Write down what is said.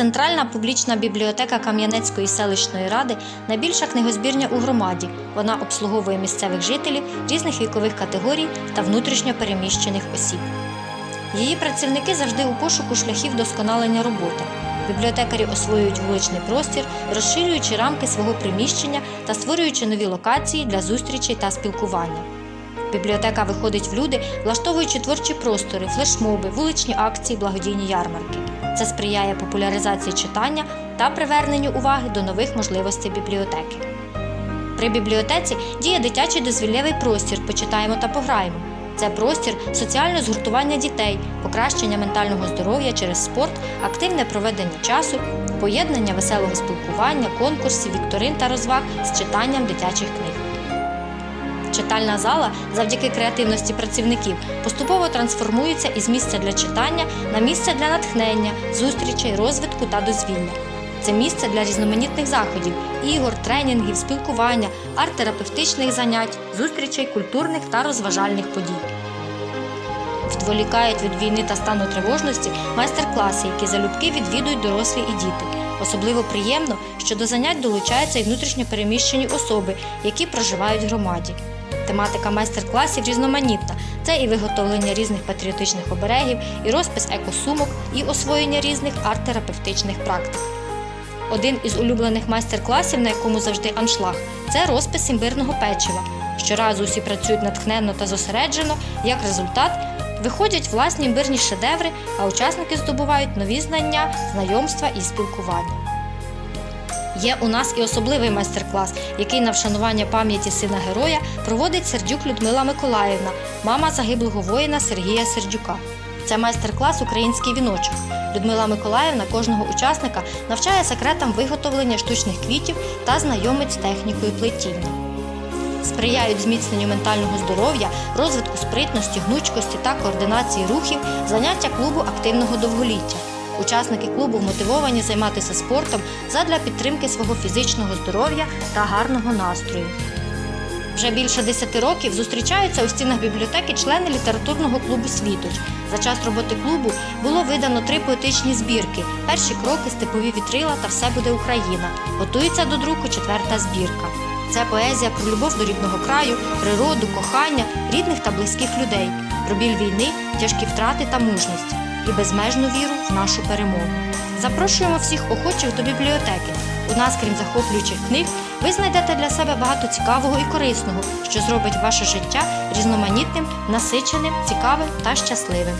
Центральна публічна бібліотека Кам'янецької селищної ради найбільша книгозбірня у громаді. Вона обслуговує місцевих жителів різних вікових категорій та внутрішньо переміщених осіб. Її працівники завжди у пошуку шляхів досконалення роботи. Бібліотекарі освоюють вуличний простір, розширюючи рамки свого приміщення та створюючи нові локації для зустрічей та спілкування. Бібліотека виходить в люди, влаштовуючи творчі простори, флешмоби, вуличні акції, благодійні ярмарки. Це сприяє популяризації читання та приверненню уваги до нових можливостей бібліотеки. При бібліотеці діє дитячий дозвіллєвий простір Почитаємо та пограємо. Це простір соціального згуртування дітей, покращення ментального здоров'я через спорт, активне проведення часу, поєднання веселого спілкування, конкурсів, вікторин та розваг з читанням дитячих книг. Читальна зала завдяки креативності працівників поступово трансформується із місця для читання на місце для натхнення, зустрічей, розвитку та дозвілля. Це місце для різноманітних заходів, ігор, тренінгів, спілкування, арт-терапевтичних занять, зустрічей, культурних та розважальних подій. Відволікають від війни та стану тривожності майстер-класи, які залюбки відвідують дорослі і діти. Особливо приємно, що до занять долучаються і внутрішньо переміщені особи, які проживають в громаді. Тематика майстер-класів різноманітна. Це і виготовлення різних патріотичних оберегів, і розпис екосумок, і освоєння різних арт-терапевтичних практик. Один із улюблених майстер-класів, на якому завжди аншлаг, це розпис імбирного печива. Щоразу усі працюють натхненно та зосереджено. Як результат, виходять власні імбирні шедеври, а учасники здобувають нові знання, знайомства і спілкування. Є у нас і особливий майстер-клас, який на вшанування пам'яті сина героя проводить Сердюк Людмила Миколаївна, мама загиблого воїна Сергія Сердюка. Це майстер-клас Український віночок. Людмила Миколаївна кожного учасника навчає секретам виготовлення штучних квітів та знайомить з технікою плетіння. Сприяють зміцненню ментального здоров'я, розвитку спритності, гнучкості та координації рухів, заняття клубу активного довголіття. Учасники клубу мотивовані займатися спортом задля підтримки свого фізичного здоров'я та гарного настрою. Вже більше 10 років зустрічаються у стінах бібліотеки члени літературного клубу Світоч. За час роботи клубу було видано три поетичні збірки: перші кроки, степові вітрила та все буде Україна. Готується до друку четверта збірка. Це поезія про любов до рідного краю, природу, кохання, рідних та близьких людей, про біль війни, тяжкі втрати та мужність і безмежну віру в нашу перемогу. Запрошуємо всіх охочих до бібліотеки. У нас, крім захоплюючих книг, ви знайдете для себе багато цікавого і корисного, що зробить ваше життя різноманітним, насиченим, цікавим та щасливим.